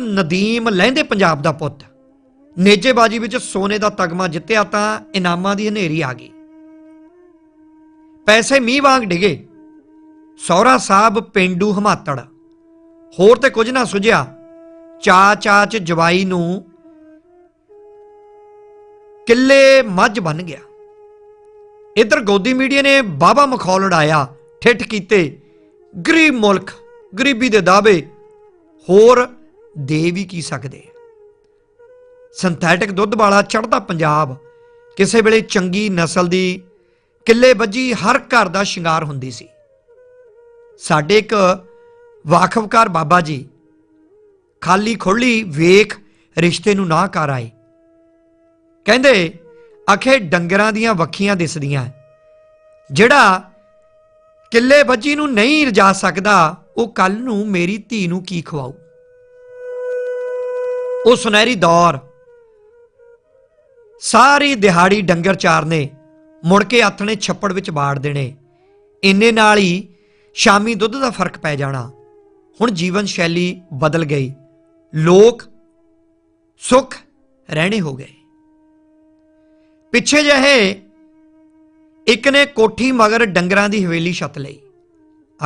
ਨਦੀਮ ਲਹਿੰਦੇ ਪੰਜਾਬ ਦਾ ਪੁੱਤ, ਨੇਜੇਬਾਜੀ ਵਿੱਚ ਸੋਨੇ ਦਾ ਤਗਮਾ ਜਿੱਤਿਆ ਤਾਂ ਇਨਾਮਾਂ ਦੀ ਹਨੇਰੀ ਆ ਗਈ। ਪੈਸੇ ਮੀਂਹ ਵਾਂਗ ਡਿਗੇ। ਸੌਰਾ ਸਾਹਿਬ ਪਿੰਡੂ ਹਮਾਤੜ। ਹੋਰ ਤੇ ਕੁਝ ਨਾ ਸੁਝਿਆ। ਚਾ ਚਾ ਚ ਜਵਾਈ ਨੂੰ ਕਿੱਲੇ ਮੱਝ ਬਣ ਗਿਆ। ਇਧਰ ਗੋਦੀ ਮੀਡੀਆ ਨੇ ਬਾਬਾ ਮਖੌਲ ਉਡਾਇਆ, ਠਿੱਠ ਕੀਤੇ, ਗਰੀਬ ਮੁਲਕ, ਗਰੀਬੀ ਦੇ ਦਾਅਵੇ। ਹੋਰ ਦੇ ਵੀ ਕੀ ਸਕਦੇ? ਆ। ਸਿੰਥੈਟਿਕ ਦੁੱਧ ਵਾਲਾ ਚੜਦਾ ਪੰਜਾਬ, ਕਿਸੇ ਵੇਲੇ ਚੰਗੀ ਨਸਲ ਦੀ ਕਿੱਲੇ ਵੱਜੀ ਹਰ ਘਰ ਦਾ ਸ਼ਿੰਗਾਰ ਹੁੰਦੀ ਸੀ। ਸਾਡੇ ਇੱਕ ਵਾਕਫਕਾਰ ਬਾਬਾ ਜੀ ਖਾਲੀ ਖੁੱਲੀ ਵੇਖ ਰਿਸ਼ਤੇ ਨੂੰ ਨਾ ਕਰ ਆਏ। ਕਹਿੰਦੇ, ਅਖੇ ਡੰਗਰਾਂ ਦੀਆਂ ਵੱਖੀਆਂ ਦਿਸਦੀਆਂ ਜਿਹੜਾ ਕਿੱਲੇ ਬੱਜੀ ਨੂੰ ਨਹੀਂ ਰਜਾ ਸਕਦਾ, ਉਹ ਕੱਲ ਨੂੰ ਮੇਰੀ ਧੀ ਨੂੰ ਕੀ ਖਵਾਉ ਉਹ ਸੁਨਹਿਰੀ ਦੌਰ। ਸਾਰੀ ਦਿਹਾੜੀ ਡੰਗਰ ਚਾਰਨੇ, ਮੁੜ ਕੇ ਆਥਣੇ ਛੱਪੜ ਵਿੱਚ ਬਾੜ ਦੇਣੇ। ਇੰਨੇ ਨਾਲ ਹੀ ਸ਼ਾਮੀ ਦੁੱਧ ਦਾ ਫ਼ਰਕ ਪੈ ਜਾਣਾ। ਹੁਣ ਜੀਵਨ ਸ਼ੈਲੀ ਬਦਲ ਗਈ। ਲੋਕ ਸੁਖ ਰਹਿਣੇ ਹੋ ਗਏ। ਪਿੱਛੇ ਜਿਹੇ ਇੱਕ ਨੇ ਕੋਠੀ ਮਗਰ ਡੰਗਰਾਂ ਦੀ ਹਵੇਲੀ ਛੱਤ ਲਈ।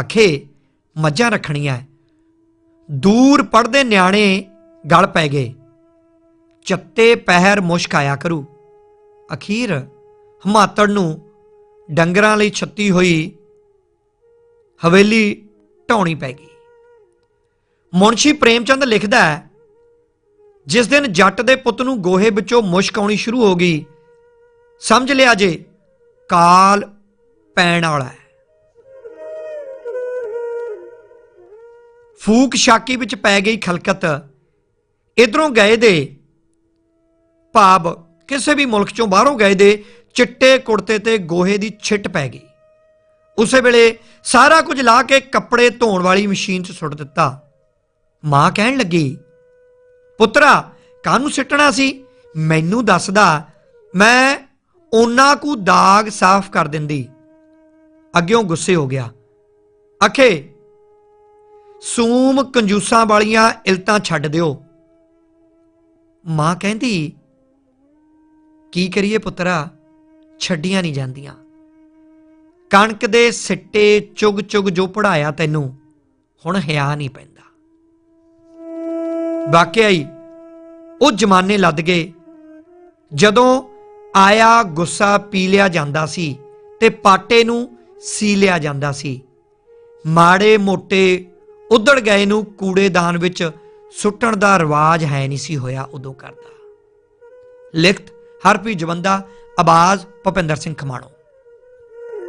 ਆਖੇ, ਮੱਝਾਂ ਰੱਖਣੀਆਂ। ਦੂਰ ਪੜਦੇ ਨਿਆਣੇ ਗਲ ਪੈ ਗਏ। ਚੱਤੇ ਪਹਿਰ ਮੁਸ਼ਕ ਆਇਆ ਕਰੂ। ਅਖੀਰ ਹਮਾਤੜ ਨੂੰ ਡੰਗਰਾਂ ਲਈ ਛੱਤੀ ਹੋਈ ਹਵੇਲੀ ਢਾਉਣੀ ਪੈ ਗਈ। ਮੁਨਸ਼ੀ ਪ੍ਰੇਮਚੰਦ ਲਿਖਦਾ ਹੈ, ਜਿਸ ਦਿਨ ਜੱਟ ਦੇ ਪੁੱਤ ਨੂੰ ਗੋਹੇ ਵਿੱਚੋਂ ਮੁਸ਼ਕ ਆਉਣੀ ਸ਼ੁਰੂ ਹੋ ਗਈ, ਸਮਝ ਲਿਆ ਜੇ, ਕਾਲ ਪੈਣ ਵਾਲਾ ਹੈ। ਫੂਕ ਸ਼ਾਕੀ ਵਿੱਚ ਪੈ ਗਈ ਖਲਕਤ ਇਧਰੋਂ ਗਏ ਦੇ ਭਾਵ ਕਿਸੇ ਵੀ ਮੁਲਕ ਚੋਂ ਬਾਹਰੋਂ ਗਏ ਦੇ ਚਿੱਟੇ ਕੁੜਤੇ ਤੇ ਗੋਹੇ ਦੀ ਛਿੱਟ ਪੈ ਗਈ। ਉਸੇ ਵੇਲੇ ਸਾਰਾ ਕੁਝ ਲਾ ਕੇ ਕੱਪੜੇ ਧੋਣ ਵਾਲੀ ਮਸ਼ੀਨ 'ਚ ਸੁੱਟ ਦਿੱਤਾ। ਮਾਂ ਕਹਿਣ ਲੱਗੀ, ਪੁੱਤਰਾ, ਕਾਹਨੂੰ ਸਿੱਟਣਾ ਸੀ? ਮੈਨੂੰ ਦੱਸਦਾ ਮੈਂ ਉਹਨਾਂ ਕੁ ਦਾਗ ਸਾਫ਼ ਕਰ ਦਿੰਦੀ। ਅੱਗਿਓਂ ਗੁੱਸੇ ਹੋ ਗਿਆ। ਅਖੇ, ਸੂਮ ਕੰਜੂਸਾਂ ਵਾਲੀਆਂ ਇਲਤਾਂ ਛੱਡ ਦਿਓ। ਮਾਂ ਕਹਿੰਦੀ, ਕੀ ਕਰੀਏ ਪੁੱਤਰਾ? ਛੱਡੀਆਂ ਨਹੀਂ ਜਾਂਦੀਆਂ। ਕਣਕ ਦੇ ਸਿੱਟੇ ਚੁਗ ਚੁਗ ਜੋ ਪੜਾਇਆ ਤੈਨੂੰ, ਹੁਣ ਹਿਆ ਨਹੀਂ ਪੈਂਦਾ। ਵਾਕਿਆ ਹੀ ਉਹ ਜਮਾਨੇ ਲੱਦ ਗਏ। ਜਦੋਂ ਆਇਆ ਗੁੱਸਾ ਪੀ ਲਿਆ ਜਾਂਦਾ ਸੀ ਤੇ ਪਾਟੇ ਨੂੰ ਸੀ ਲਿਆ ਜਾਂਦਾ ਸੀ। ਮਾੜੇ ਮੋਟੇ ਉਧੜ ਗਏ ਨੂੰ ਕੂੜੇਦਾਨ ਵਿੱਚ ਸੁੱਟਣ ਦਾ ਰਿਵਾਜ ਹੈ ਨਹੀਂ ਸੀ ਹੋਇਆ ਉਦੋਂ ਕਰਦਾ। ਲਿਖਤ ਹਰਪ੍ਰੀਤ ਜਵੰਦਾ ਆਵਾਜ਼ ਭੁਪਿੰਦਰ ਸਿੰਘ ਖਮਾਣੋ।